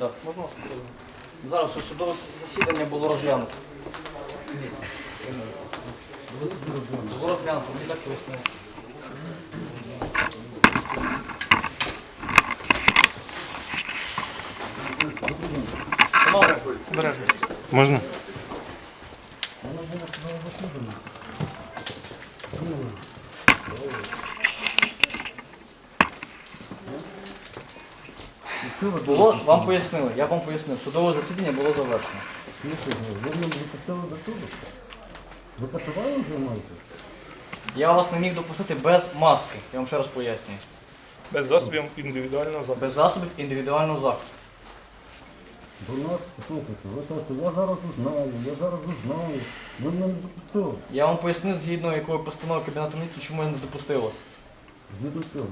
Можна вас хвилину? Зараз у судове засідання було розглянуто. Було розглянуто, мені так пояснили. Шановні, Можна? Було, вам пояснили, я вам пояснив, судове засідання було завершено. Ви мене допустили до суду? Ви катуванням займаєтесь? Я вас не міг допустити без маски, я вам ще раз пояснюю. Без засобів індивідуального захисту. Без засобів індивідуального захисту. До нас, послухайте, ви кажете, я зараз узнаю, я зараз узнаю. Ви мене не допустили. Я вам пояснив, згідно якої постанови Кабінету міністрів, чому я не допустилась. Згідно цього.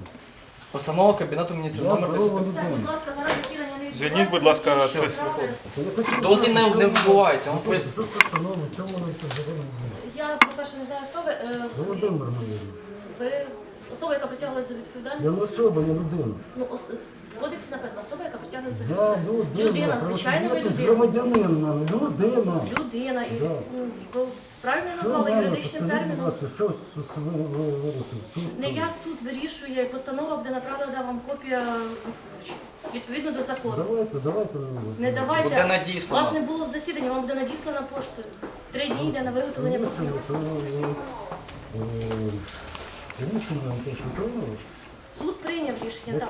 Постанова Кабінету міністрів Я номер здорова 35. Все, будь ласка, зараз засідання не відбувається. Звільніть, будь ласка, Інші це- справи. Та я хочу Дозі не, не відбувається, я вам поясню. Що постанови, чому воно це взагалі? Я, по-перше, не знаю, хто ви. Е, Володимир моє. Ви особа, яка притягувалась до відповідальності. не особа, я людина. Ну, ос- в кодексі написано особа, яка притягується до відповідальності. людина. Людина, звичайно, ви людина. Громадянин, людина. Людина. І Да. ну, ви правильно Що назвали далі? юридичним Скажіть, будь терміном. ласка, Що ви ви вирішили? Суд Не я суд вирішує, постанова буде направлена вам копія відповідно до закону. Давайте, давайте. Не Буде давайте. Вас не було в засіданні, вам буде надіслана поштою. Три дні йде на виготовлення постанови. Прийняли? Суд прийняв рішення, так.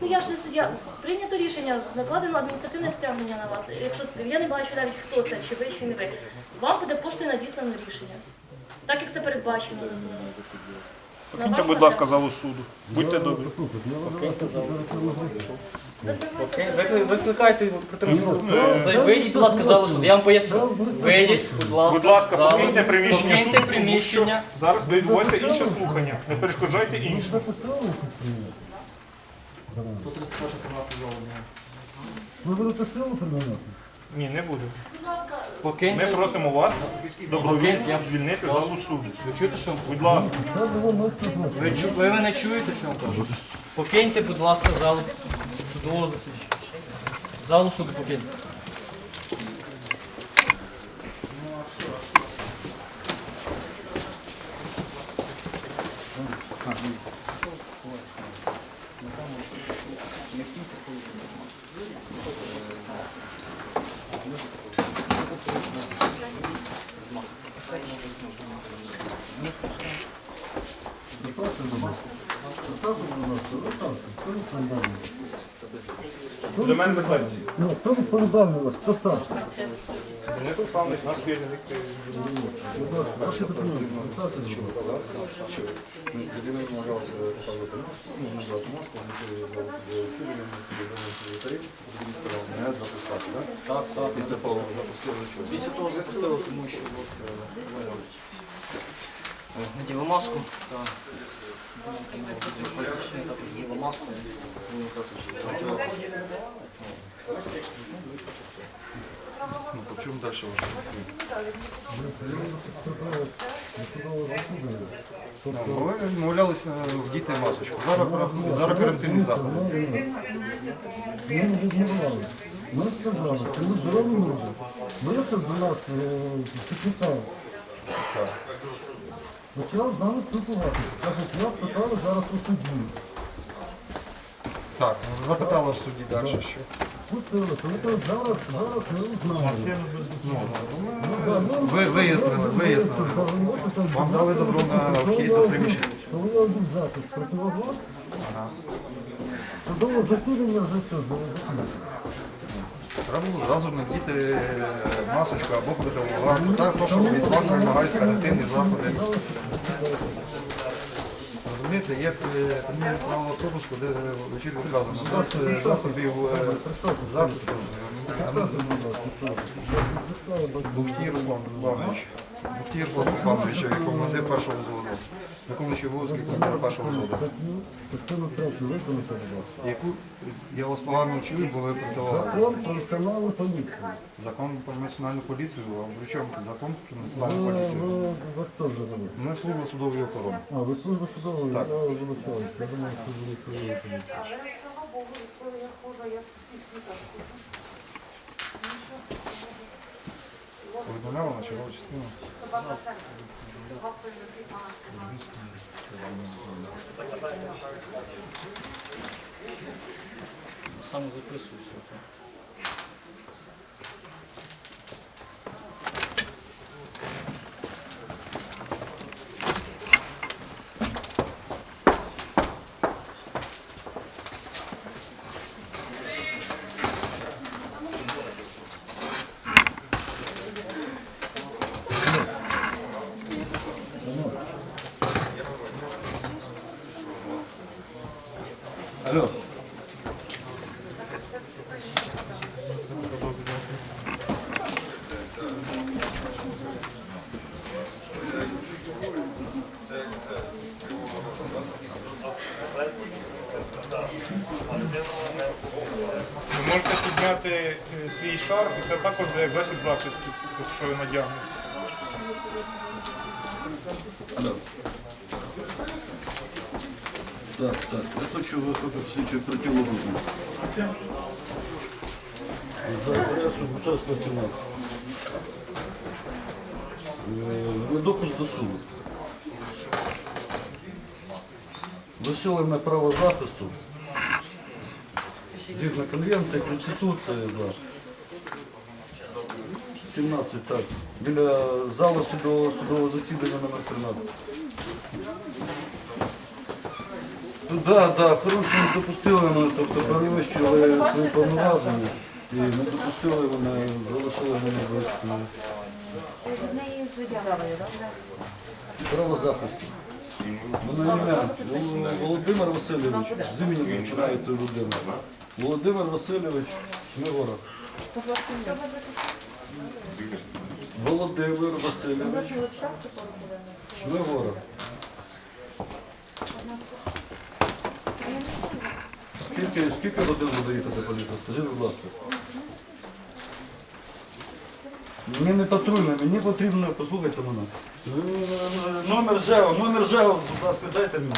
Ну я ж не суддя. Прийнято рішення, накладено адміністративне стягнення на вас. Якщо це я не бачу навіть хто це, чи ви, чи не ви. Вам буде поштою надіслано рішення. Так як це передбачено законом. Покиньте, будь ласка, залу суду. Будьте добрі. Я викли- Викликайте притримку. Вийдіть, будь ласка, з залу суду. Я вам поясню. Вийдіть, будь ласка. Будь ласка, з залу. покиньте приміщення Покиньте суду, тому що приміщення. зараз відбувається інше слухання. Не перешкоджайте іншим. тут? 131 кімната залу. Ви будете силу приймати? Ні, не буде. Будь Ми Покиньте. просимо вас добровільно звільнити залу суду. Ви чуєте, що? Будь ласка. Це було мисто. Ви, чу... ви мене чуєте, що я вам кажу? Покиньте, будь ласка, залу судового засідання. Залу суду покиньте. До мене питання. Ну, хто у вас? Хто старший? Денис Олександрович, наш керівник. Будь ласка, ваші документи. Представте, будь ласка. Так, так. Після того Після того запустили, тому що от, е, наділи маску. Так. Також наділа маску. Ви відмовлялися вдіти масочку. Зараз, порахуємо- зараз карантинні заходи. Ми не відмовляли. Ми сказали, що ми здорові люди. Ми це до нас секретар. Почав з нами спілкуватися. Кажуть, я питали зараз у суді. Так, запитали в суді далі, що. Пустили, тому що зараз, зараз ми знаємо. Ви вияснили, вияснили. Вам дали добро на вхід до приміщення. Коли я один захист противоглас, судове засідання вже все, закінчено. Треба було зразу надіти масочку або противогаз. Так, що від вас вимагають карантинні заходи. Розумієте, є е, тому автобус, пропуску, де вечірка вказано. У нас засобів е, захисту. Бухтір Руслан Іванович. Бухтір Руслан Іванович, командир першого взводу. Виконуючий обов'язки командира першого взводу. Яку я вас погано чую, бо ви противогаз. Закон про національну поліцію. Закон про національну поліцію, а при чому закон про національну поліцію? ви, ви хто взагалі? Ми служба судової охорони. А, ви служба судової, Так. я вибачаюся. Я думаю, що ви судової поліції. Богу, коли я ходжу, я всі всі так ходжу. Ну що, Повідомляла на чергова частину. до всіх Алло. Ви можете підняти е, свій шарф, і це також буде як засіб захисту, якщо ви надягнете. Так, так, я хочу викликати слідчу оперативну групу. За адресу 17. Е, Недопуск до суду. Висилене право захисту. Згідно конвенції, Конституції, да. 17, так. Біля залу судового, судового засідання номер 13. Ну, да, да, не допустили мене, тобто перевищили свої повноваження і не допустили мене, залишили мене без е, право захисту. Мене ім'я Вол- Володимир Васильович, з іменем починається Володимир. Володимир Васильович Шмигоров. Володимир Васильович Шмигоров. Скільки, скільки годин ви даєте за поліцію? Скажіть, будь ласка. Мені не патрульне, мені потрібно, послухайте мене. Номер ЖЕО, номер ЖЕО, будь ласка, дайте мені.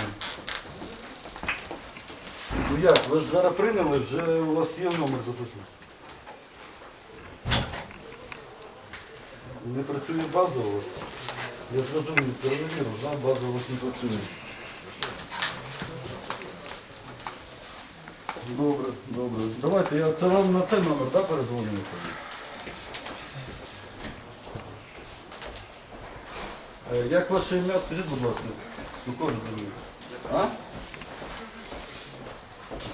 Ну як, ви ж зараз прийняли, вже у вас є номер записаний. Не працює база у вас? Я зрозумів, перевірив, да, вас не працює. Добре, добре. Давайте, я це вам на цей номер, да, перезвоню? Е, Як ваше ім'я, скажіть, будь ласка, у кого дзвонить? А?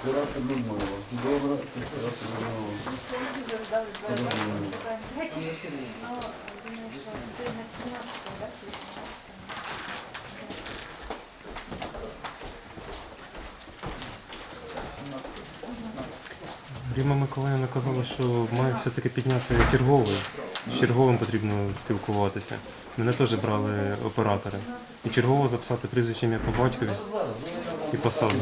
Оператор Людмила. Добре, оператор Людмила. Ріма Миколаївна казала, що має все-таки підняти черговий. З черговим потрібно спілкуватися. Мене теж брали оператори. І чергово записати прізвище ім'я по батькові і посаду.